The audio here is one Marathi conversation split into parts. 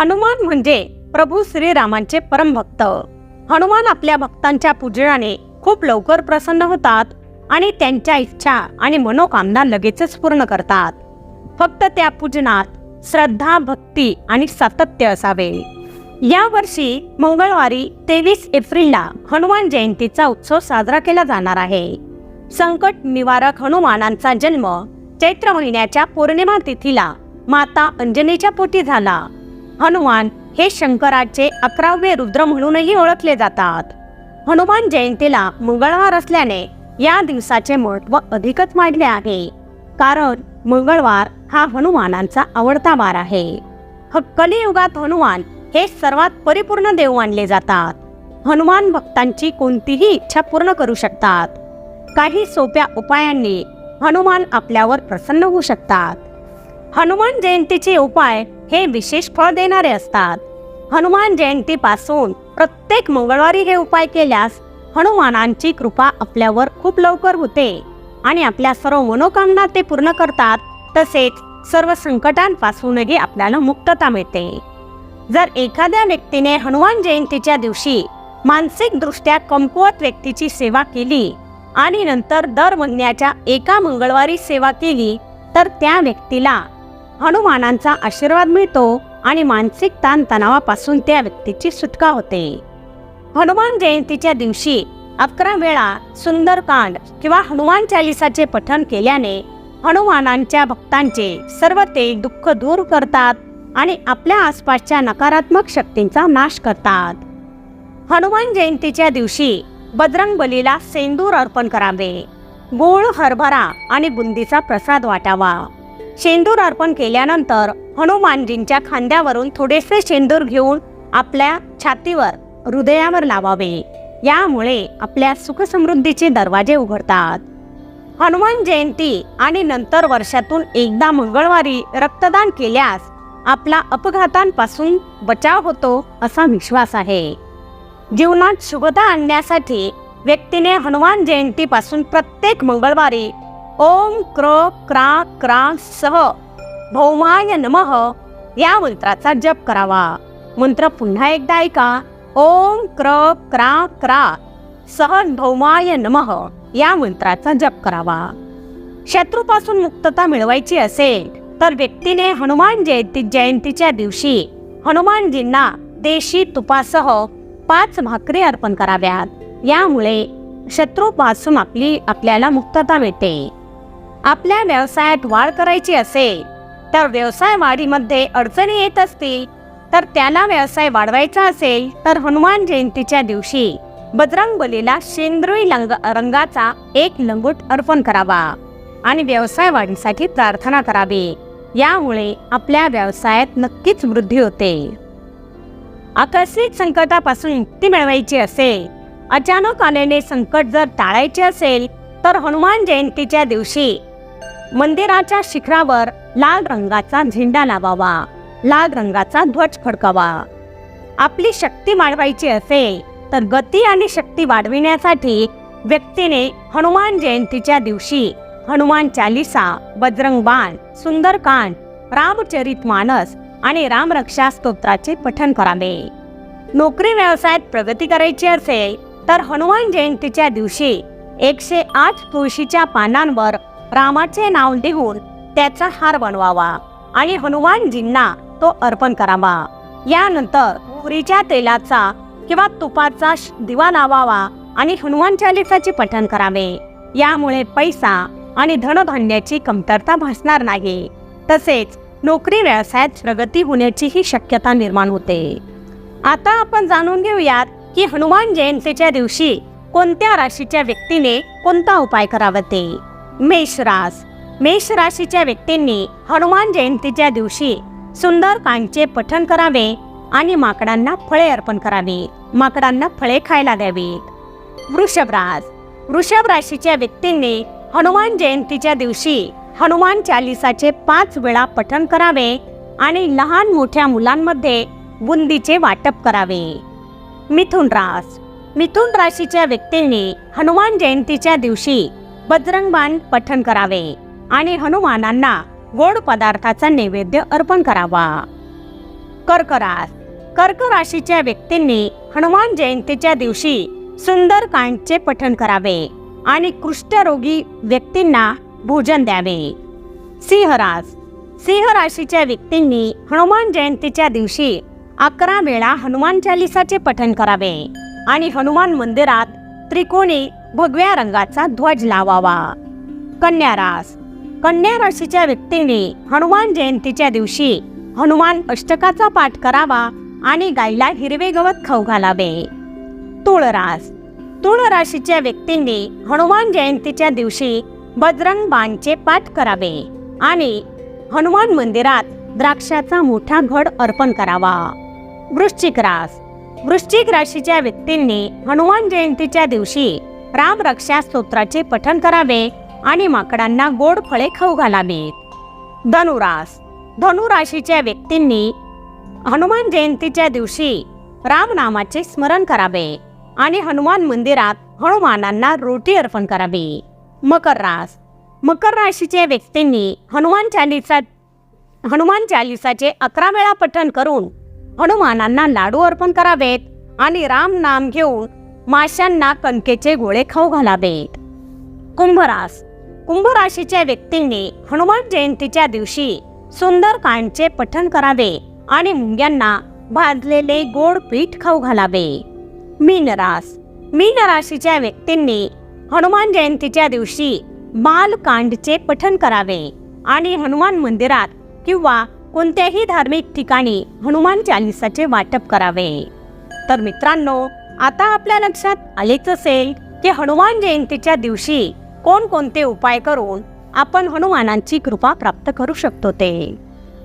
हनुमान म्हणजे प्रभू श्रीरामांचे परमभक्त. हनुमान आपल्या भक्तांच्या पूजनाने खूप लवकर प्रसन्न होतात आणि त्यांच्या इच्छा आणि मनोकामना लगेचच पूर्ण करतात. फक्त त्या पूजनात श्रद्धा भक्ती आणि सातत्य असावे. या वर्षी मंगळवारी तेवीस एप्रिलला हनुमान जयंतीचा उत्सव साजरा केला जाणार आहे. संकट निवारक हनुमानांचा जन्म चैत्र महिन्याच्या पौर्णिमा तिथीला माता अंजनीच्या पोटी झाला. हनुमान हे शंकराचे अकरावे रुद्र म्हणूनही ओळखले जातात. हनुमान जयंतीला मंगळवार असल्याने या दिवसाचे महत्त्व अधिकच वाढले आहे. कारण मंगळवार हा हनुमानांचा आवडता वार आहे. कलियुगात हनुमान हे सर्वात परिपूर्ण देव मानले जातात. हनुमान भक्तांची कोणतीही इच्छा पूर्ण करू शकतात. काही सोप्या उपायांनी हनुमान आपल्यावर प्रसन्न होऊ शकतात. हनुमान जयंतीचे उपाय हे विशेष फळ देणारे असतात. हनुमान जयंतीपासून प्रत्येक मंगळवारी हे उपाय केल्यास हनुमानांची कृपा आपल्यावर खूप लवकर होते आणि आपल्या सर्व मनोकामना ते पूर्ण करतात तसेच सर्व संकटांपासूनही आपल्याला मुक्तता मिळते. जर एखाद्या व्यक्तीने हनुमान जयंतीच्या दिवशी मानसिकदृष्ट्या कमकुवत व्यक्तीची सेवा केली आणि नंतर दर महिन्याच्या एका मंगळवारी सेवा केली तर त्या व्यक्तीला हनुमानांचा आशीर्वाद मिळतो आणि मानसिक ताणतणावापासून त्या व्यक्तीची सुटका होते. हनुमान जयंतीच्या दिवशी अकरा वेळा सुंदरकांड किंवा हनुमान चालिसाचे पठण केल्याने हनुमानांच्या भक्तांचे सर्व ते दुःख दूर करतात आणि आपल्या आसपासच्या नकारात्मक शक्तींचा नाश करतात. हनुमान जयंतीच्या दिवशी बजरंग बलीला सेंदूर अर्पण करावे. गोळ हरभरा आणि बुंदीचा प्रसाद वाटावा. शेंदूर अर्पण केल्यानंतर हनुमानजींच्या खांद्यावरून थोडेसे शेंदूर घेऊन आपल्या छातीवर हृदयावर लावावे. यामुळे आपल्या सुखसमृद्धीचे दरवाजे उघडतात. हनुमान जयंती आणि नंतर वर्षातून एकदा मंगळवारी रक्तदान केल्यास आपला अपघातांपासून बचाव होतो असा विश्वास आहे. जीवनात शुभता आणण्यासाठी व्यक्तीने हनुमान जयंतीपासून प्रत्येक मंगळवारी ओम क्र क्रा क्रा सह. भौमाय नमः. या मंत्राचा जप करावा. मंत्र पुन्हा एकदा ऐका. ओम क्र क्रा क्रा सह भौमाय नमः. या मंत्राचा जप करावा. शत्रूपासून मुक्तता मिळवायची असेल तर व्यक्तीने हनुमान जयंती जयंतीच्या दिवशी हनुमानजींना देशी तुपासह पाच भाकरी अर्पण कराव्यात. यामुळे शत्रूपासून आपली आपल्याला मुक्तता मिळते. आपल्या व्यवसायात वाढ करायची असेल तर व्यवसाय वाढीमध्ये अडचणी येत असतील तर त्याला व्यवसाय वाढवायचा असेल तर हनुमान जयंतीच्या दिवशी बजरंग बलीला शेंद्रुई लंग रंगाचा एक लंगूट अर्पण करावा आणि व्यवसाय वाढीसाठी प्रार्थना करावी. यामुळे आपल्या व्यवसायात नक्कीच वृद्धी होते. आकस्मिक संकटापासून मुक्ती मिळवायची असेल अचानक आलेले संकट जर टाळायचे असेल तर हनुमान जयंतीच्या दिवशी मंदिराच्या शिखरावर लाल रंगाचा झेंडा लावावा. लाल रंगाचा ध्वज फडकावा. आपली शक्ती वाढवायची असेल तर गती आणि शक्ती वाढविण्यासाठी व्यक्तीने हनुमान जयंतीच्या दिवशी हनुमान चालिसा बजरंग बाण सुंदरकांड रामचरित मानस आणि रामरक्षा स्तोत्राचे पठन करावे. नोकरी व्यवसायात प्रगती करायची असेल तर हनुमान जयंतीच्या दिवशी एकशे आठ तुळशीच्या पानांवर रामाचे नाव लिहून त्याचा हार बनवावा आणि हनुमानजींना तो अर्पण करावा. यानंतर मोहरीच्या तेलाचा किंवा तुपाचा दिवा लावावा आणि हनुमान चालिसाचे पठण करावे. यामुळे पैसा आणि धनधान्याची कमतरता भासणार नाही. तसेच नोकरी व्यवसायात प्रगती होण्याचीही शक्यता निर्माण होते. आता आपण जाणून घेऊयात की हनुमान जयंतीच्या दिवशी कोणत्या राशीच्या व्यक्तीने कोणता उपाय करावा ते. मेष रास मेष राशीच्या व्यक्तींनी हनुमान जयंतीच्या दिवशी सुंदर कांचे पठण करावे आणि माकडांना फळे अर्पण करावी. माकडांना फळे खायला द्यावीत. वृषभ रास वृषभ राशीच्या व्यक्तींनी हनुमान जयंतीच्या दिवशी हनुमान चालिसाचे पाच वेळा पठण करावे आणि लहान मोठ्या मुलांमध्ये बुंदीचे वाटप करावे. मिथुन रास मिथुन राशीच्या व्यक्तींनी हनुमान जयंतीच्या दिवशी बजरंगबाण पठन करावे आणि हनुमानांना गोड पदार्थाचा नैवेद्य अर्पण करावा. कर्करास. कर्क राशीच्या व्यक्तींनी हनुमान जयंतीच्या दिवशी सुंदर कांडचे करावे आणि कुष्ठरोगी व्यक्तींना भोजन द्यावे. सिंहरास. सिंह राशीच्या व्यक्तींनी हनुमान जयंतीच्या दिवशी अकरा वेळा हनुमान चालिसाचे पठन करावे आणि हनुमान मंदिरात त्रिकोणी भगव्या रंगाचा ध्वज लावावा. कन्या रास. कन्या राशीच्या व्यक्तीने हनुमान जयंतीच्या दिवशी हनुमान अष्टकाचा पाठ करावा आणि गायला हिरवे गवत खाऊ घालावे. तुळ रास. तुळ राशीच्या व्यक्तींनी हनुमान जयंतीच्या दिवशी बजरंग बाणचे पाठ करावे आणि हनुमान मंदिरात द्राक्षाचा मोठा घड अर्पण करावा. वृश्चिक रास. वृश्चिक राशीच्या व्यक्तींनी हनुमान जयंतीच्या दिवशी राम रक्षा स्तोत्राचे पठण करावे आणि माकडांना गोड फळे खाऊ घालावीत. धनुरास. धनुराशीच्या व्यक्तींनी हनुमान जयंतीच्या दिवशी रामनामाचे स्मरण करावे आणि हनुमान मंदिरात हनुमानांना रोटी अर्पण करावी. मकर रास. मकर राशीच्या व्यक्तींनी हनुमान चालिसा हनुमान चालिसाचे अकरा वेळा पठण करून हनुमानांना लाडू अर्पण करावेत आणि राम नाम घेऊन माशांना कणकेचे गोळे खाऊ घालावेत. कुंभरास. कुंभ राशीच्या व्यक्तींनी हनुमान जयंतीच्या दिवशी सुंदर कांडचे पठण करावे आणि मुंग्यांना भाजलेले गोड पीठ खाऊ घालावे. मीनरास. मीन राशीच्या व्यक्तींनी हनुमान जयंतीच्या दिवशी बालकांडचे पठण करावे आणि हनुमान मंदिरात किंवा कोणत्याही धार्मिक ठिकाणी हनुमान चालिसाचे वाटप करावे. तर मित्रांनो आता आपल्या लक्षात आलेच असेल की हनुमान जयंतीच्या दिवशी कोणकोणते उपाय करून आपण हनुमानांची कृपा प्राप्त करू शकतो ते.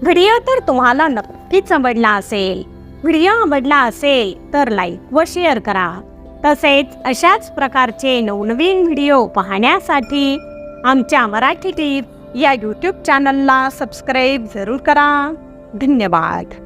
व्हिडिओ तर तुम्हाला नक्कीच आवडला असेल. व्हिडिओ आवडला असेल तर लाईक व शेअर करा. तसेच अशाच प्रकारचे नवनवीन व्हिडिओ पाहण्यासाठी आमच्या मराठी टीप या यूट्यूब चॅनलला सबस्क्राईब जरूर करा. धन्यवाद.